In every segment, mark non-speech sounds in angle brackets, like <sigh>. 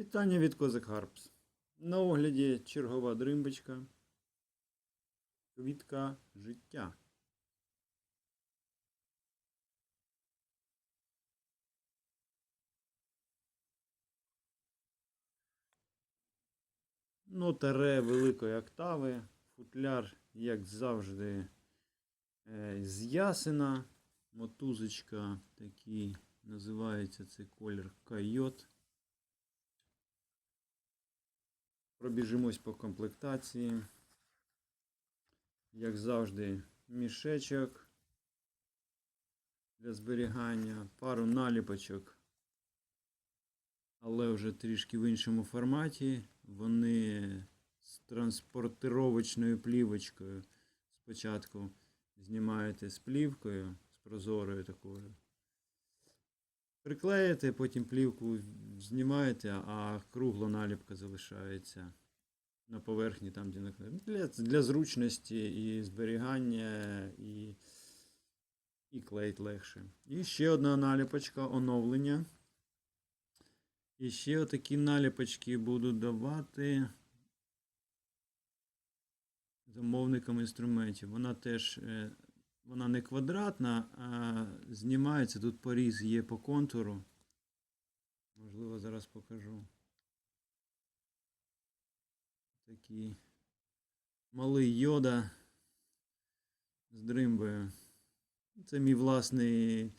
Вітання від Козак Харпс. На огляді чергова дримбочка. Квітка життя. Нотаре великої октави. Футляр, як завжди, е, з ясена. Мотузочка такий називається цей колір койот. Пробіжимось по комплектації. Як завжди, мішечок для зберігання, пару наліпочок, але вже трішки в іншому форматі. Вони з транспортировочною плівочкою. Спочатку знімаєте з плівкою, з прозорою такою. Приклеїте, потім плівку знімаєте, а кругла наліпка залишається на поверхні, там, де наклеєно. Для, для зручності і зберігання, і, і клеїть легше. І ще одна наліпочка оновлення. І ще отакі наліпочки буду давати замовникам інструментів. Вона теж е, вона не квадратна, а знімається. Тут поріз є по контуру. Можливо, зараз покажу. Такий малий йода з дримбою. Це мій власний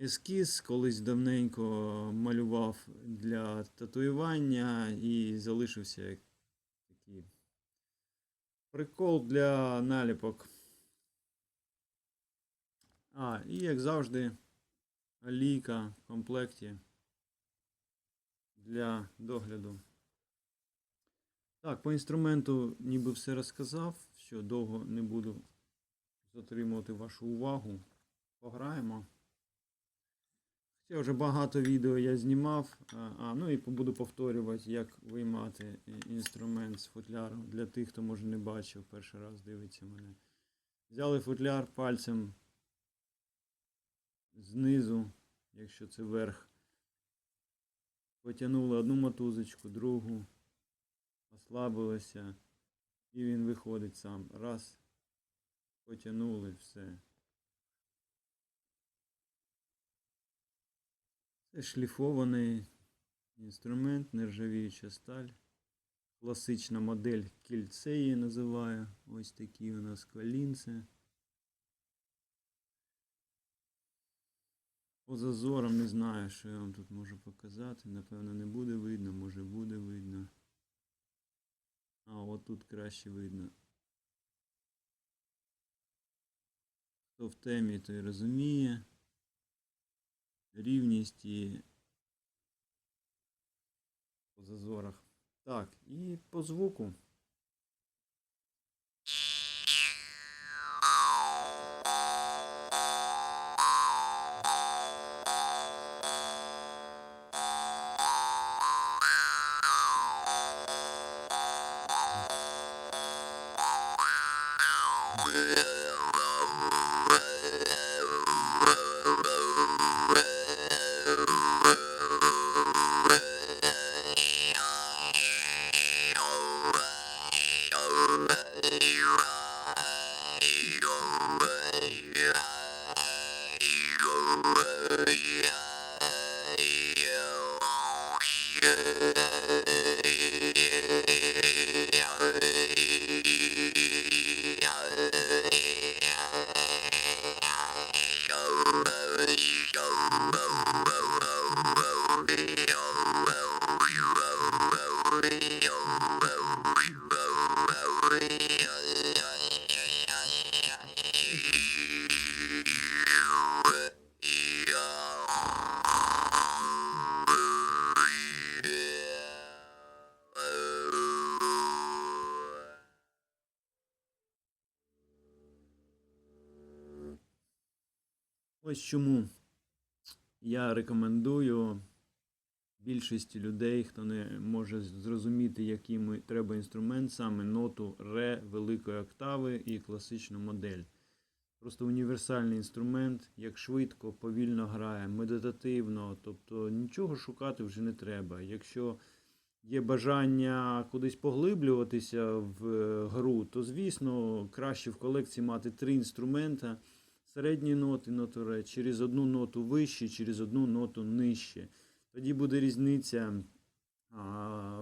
ескіз. Колись давненько малював для татуювання і залишився такий прикол для наліпок. А, і як завжди, олійка в комплекті для догляду. Так, по інструменту ніби все розказав, що довго не буду затримувати вашу увагу. Пограємо. Хоча вже багато відео я знімав, а, а, ну і буду повторювати, як виймати інструмент з футляру для тих, хто може не бачив, перший раз дивиться мене. Взяли футляр пальцем знизу, якщо це верх. Потягнули одну мотузочку, другу, ослабилося, і він виходить сам. Раз, потягнули, все. Це шліфований інструмент, нержавіюча сталь. Класична модель кільце її називаю. Ось такі у нас колінці. По зазорам не знаю, що я вам тут можу показати. Напевно, не буде видно, може буде видно. А, от тут краще видно. Хто в темі, той розуміє. Рівність і по зазорах. Так, і по звуку. Yeah. Ось чому я рекомендую більшості людей, хто не може зрозуміти, який ми- треба інструмент, саме ноту ре великої октави і класичну модель. просто універсальний інструмент, як швидко, повільно грає, медитативно, тобто нічого шукати вже не треба. Якщо є бажання кудись поглиблюватися в е, гру, то звісно краще в колекції мати три інструмента: середні ноти, ноторе, через одну ноту вище, через одну ноту нижче. Тоді буде різниця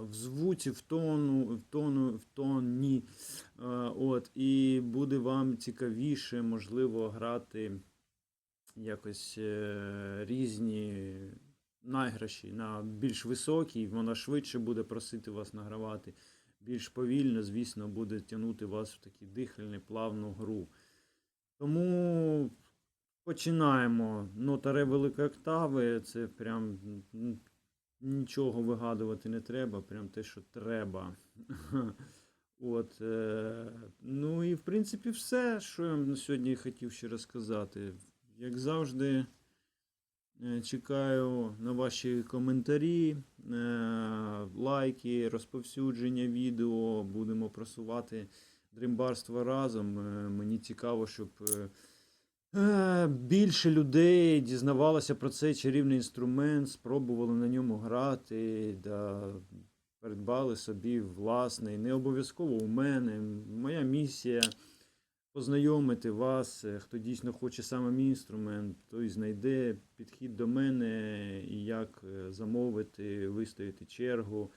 в звуці, в тону, в тону, в тоні. От, і буде вам цікавіше, можливо, грати якось е, різні найграші на більш високій, вона швидше буде просити вас награвати. Більш повільно, звісно, буде тягнути вас в таку дихальну, плавну гру. Тому починаємо. Нота ре великої октави, це прям нічого вигадувати не треба, прям те, що треба. <laughs> От, е, ну і в принципі все, що я на сьогодні хотів ще розказати. Як завжди, е, чекаю на ваші коментарі, е, лайки, розповсюдження відео. Будемо просувати дримбарство разом. Мені цікаво, щоб більше людей дізнавалося про цей чарівний інструмент, спробували на ньому грати. Да, придбали собі власний, не обов'язково у мене. Моя місія познайомити вас, е, хто дійсно хоче саме мій інструмент, той знайде підхід до мене і як е, замовити, вистояти чергу.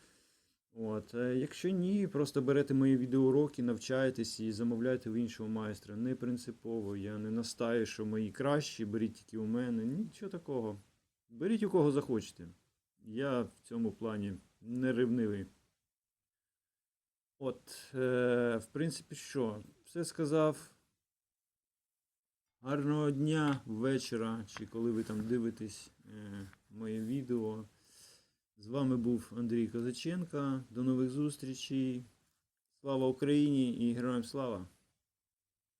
От. е, Якщо ні, просто берете мої відеоуроки, навчаєтесь і замовляйте в іншого майстра. Не принципово, я не настаю, що мої кращі, беріть тільки у мене. Нічого такого. Беріть у кого захочете. Я в цьому плані не ревнивий. От, е, в принципі, що? Все сказав. Гарного дня, вечора, чи коли ви там дивитесь е, моє відео. З вами був Андрій Козаченко. До нових зустрічей. Слава Україні і героям слава!